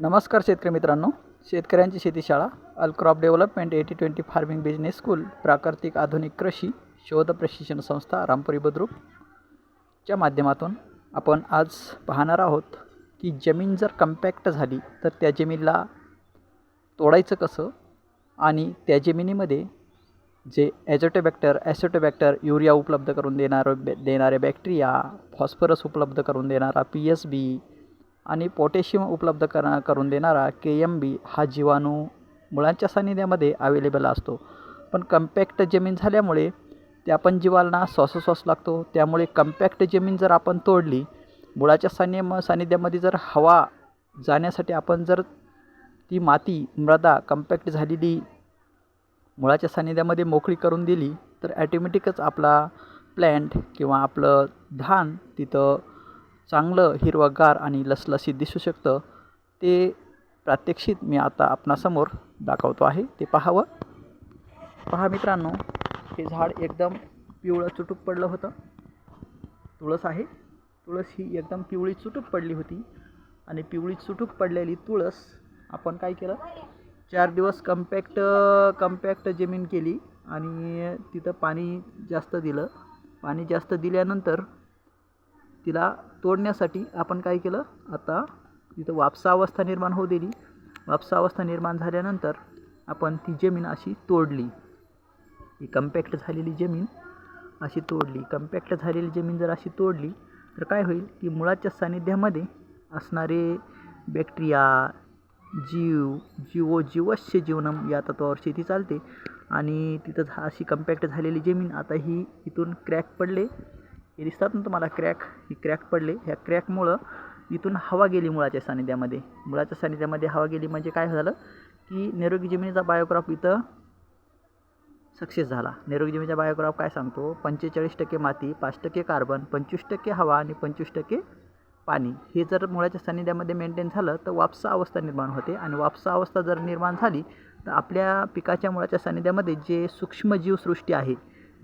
नमस्कार शेतकरी मित्रांनो. शेतकऱ्यांची शेतीशाळा Alcrop development eighty twenty farming business school प्राकृतिक आधुनिक कृषी शोध प्रशिक्षण संस्था रामपुरी बुद्रुक. च्या माध्यमातून आपण आज पाहणार आहोत की जमीन जर कम्पॅक्ट झाली तर त्या जमीनला तोडायचं कसं? आणि त्या जमिनीमध्ये जे ॲझोटोबॅक्टर ॲसोटोबॅक्टर युरिया उपलब्ध करून देणारं देणारे बॅक्टेरिया फॉस्फरस उपलब्ध करून देणारा पी एस बी आणि पोटॅशियम उपलब्ध कर करून देणारा के एम बी हा जीवाणू मुळांच्या सानिध्यामध्ये अवेलेबल असतो. पण कम्पॅक्ट जमीन झाल्यामुळे त्या पण जीवांना श्वासोश्वास लागतो. त्यामुळे कम्पॅक्ट जमीन जर आपण तोडली मुळाच्या सान्य सानिध्यामध्ये जर हवा जाण्यासाठी आपण जर ती माती मृदा कम्पॅक्ट झालेली मुळाच्या सानिध्यामध्ये मोकळी करून दिली तर ॲटोमॅटिकच आपला प्लॅन्ट किंवा आपलं धान तिथं चांगलं हिरवंगार आणि लसलसीत दिसू शकतं. ते प्रात्यक्षित मी आता आपणासमोर दाखवतो आहे. ते पाहावं. पहा मित्रांनो हे झाड एकदम पिवळं चुटूक पडलं होतं. तुळस आहे. तुळस ही एकदम पिवळी चुटूक पडली होती. आणि पिवळी चुटूक पडलेली तुळस आपण काय केलं? चार दिवस कम्पॅक्ट कम्पॅक्ट जमीन केली आणि तिथं पाणी जास्त दिलं. पाणी जास्त दिल्यानंतर तिला तोडण्यासाठी आपण काय केलं? आता तिथं वापसावस्था निर्माण होऊ दिली. वापसावस्था निर्माण झाल्यानंतर आपण ती जमीन अशी तोडली. ही कम्पॅक्ट झालेली जमीन अशी तोडली. कम्पॅक्ट झालेली जमीन जर अशी तोडली तर काय होईल? की मुळाच्या सानिध्यामध्ये असणारे बॅक्टेरिया जीव जीवो जीवस्य जीवनम या तत्वावर शेती चालते. आणि तिथं झा अशी कम्पॅक्ट झालेली जमीन आता ही इथून क्रॅक पडले. हे दिसतात ना तुम्हाला क्रॅक? ही क्रॅक पडले. ह्या क्रॅकमुळं इथून हवा गेली मुळाच्या सानिध्यामध्ये. मुळाच्या सानिध्यामध्ये हवा गेली म्हणजे काय झालं? की निरोगी जमिनीचा बायोक्रॉप इथं सक्सेस झाला. निरोगी जमिनीचा बायोक्रॉप काय सांगतो? पंचेचाळीस टक्के माती पाच टक्के कार्बन पंचवीस टक्के हवा आणि पंचवीस टक्के पाणी. हे जर मुळाच्या सानिध्यामध्ये मेंटेन झालं तर वापसा अवस्था निर्माण होते. आणि वापसा अवस्था जर निर्माण झाली तर आपल्या पिकाच्या मुळाच्या सानिध्यामध्ये जे सूक्ष्मजीवसृष्टी आहे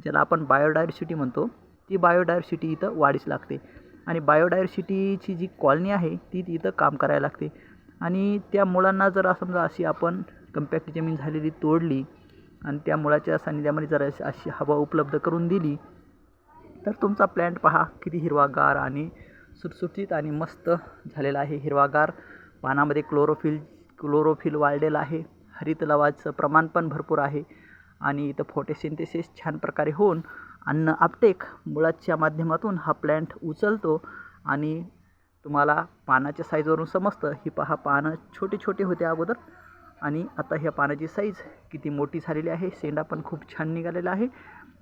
ज्याला आपण बायोडायव्हर्सिटी म्हणतो ती बायोडायव्हर्सिटी इथं वाढीस लागते. आणि बायोडायव्हर्सिटीची जी कॉलनी आहे ती इथं काम करायला लागते. आणि त्या मुळांना जर समजा अशी आपण कम्पॅक्ट जमीन झालेली तोडली आणि त्या मुळाच्या सानिध्यामध्ये जर अशी हवा उपलब्ध करून दिली तर तुमचा प्लॅन्ट पहा किती हिरवागार आणि सुटसुटीत आणि मस्त झालेला आहे. हिरवागार पानामध्ये क्लोरोफिल क्लोरोफिल वाढलेलं आहे. हरित लवाचं प्रमाण पण भरपूर आहे. आणि इथं फोटोसिंथेसिस छान प्रकारे होऊन अन्न आपटेक मुळाच्या माध्यमातून हा प्लॅन्ट उचलतो आणि तुम्हाला पानाच्या साईजवरून समजतं. ही पहा पानं छोटे छोटे होते अगोदर. आणि आता ह्या पानाची साईज किती मोठी झालेली आहे. शेंडा पण खूप छान निघालेला आहे.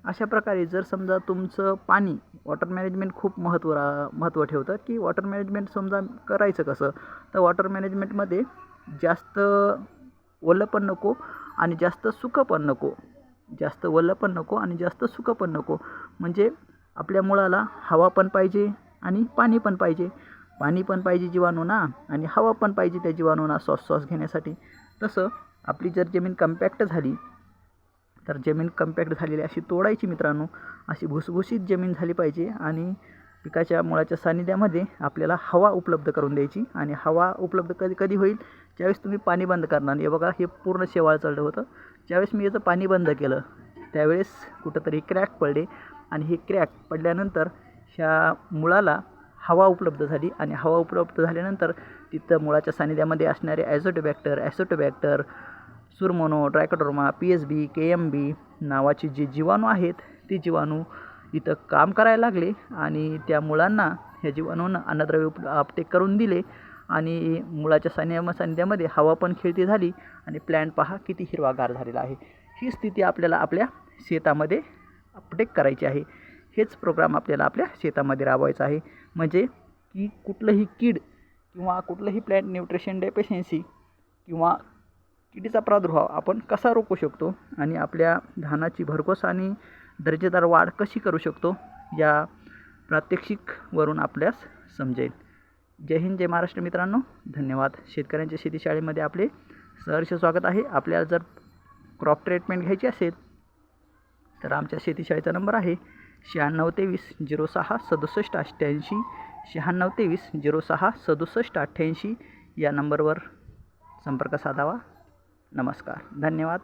अशा प्रकारे जर समजा तुमचं पाणी वॉटर मॅनेजमेंट खूप महत्त्व महत्त्व ठेवतं की वॉटर मॅनेजमेंट समजा करायचं कसं तर वॉटर मॅनेजमेंटमध्ये जास्त ओलं पण नको आणि जास्त सुकं पण नको. जास्त ओलं पण नको आणि जास्त सुकं पण नको. म्हणजे आपल्या मुळाला हवा पण पाहिजे आणि पाणी पण पाहिजे. पाणी पण पाहिजे जीवाणूंना आणि हवा पण पाहिजे त्या जीवाणूंना श्वास श्वास घेण्यासाठी. तसं आपली जर जमीन कम्पॅक्ट झाली तर जमीन कम्पॅक्ट झालेली अशी तोडायची मित्रांनो. अशी भुसभुशीत जमीन झाली पाहिजे आणि पिकाच्या मुळाच्या सानिध्यामध्ये आपल्याला हवा उपलब्ध करून द्यायची आणि हवा उपलब्ध कधी कधी होईल ज्यावेळेस तुम्ही पाणी बंद करणार. हे बघा हे पूर्ण शेवाळ चढलं होतं. ज्यावेळेस मी याचं पाणी बंद केलं त्यावेळेस कुठंतरी क्रॅक पडले आणि हे क्रॅक पडल्यानंतर ह्या मुळाला हवा उपलब्ध झाली आणि हवा उपलब्ध झाल्यानंतर तिथं मुळाच्या सानिध्यामध्ये असणारे azotobacter azotobacter सुरमोनो trichoderma P S B K M B नावाचे जे जीवाणू आहेत ते जीवाणू इथं काम करायला लागले आणि त्या मुळांना ह्या जीवाणूंना अन्नद्रव्य उप आपटेक करून दिले. आणि मुळाच्या सानिध्या सानिध्यामध्ये हवा पण खेळती झाली आणि प्लॅन्ट पहा किती हिरवागार झालेला आहे. ही स्थिती आपल्याला आपल्या शेतामध्ये अपटेक करायची आहे. हेच प्रोग्राम आपल्याला आपल्या शेतामध्ये राबवायचा आहे. म्हणजे की कुठलंही कीड किंवा कुठलंही प्लॅन्ट न्यूट्रिशन डेफिशियन्सी किंवा किडीचा प्रादुर्भाव आपण कसा रोखू शकतो आणि आपल्या धानाची भरघोस आणि दर्जेदार वाढ कशी करू शकतो या प्रात्यक्षिकवरून आपल्यास समजेल. जय हिंद जय महाराष्ट्र मित्रांनो. धन्यवाद. शेतकऱ्यांच्या शेतीशाळेमध्ये आपले सहर्ष स्वागत आहे. आपल्याला जर क्रॉप ट्रीटमेंट घ्यायची असेल तर आमच्या शेतीशाळेचा नंबर आहे शहाण्णव तेवीस झिरो सहा सदुसष्ट अठ्ठ्याऐंशी शहाण्णव तेवीस झिरो सहा सदुसष्ट अठ्ठ्याऐंशी या नंबरवर संपर्क साधावा. नमस्कार. धन्यवाद.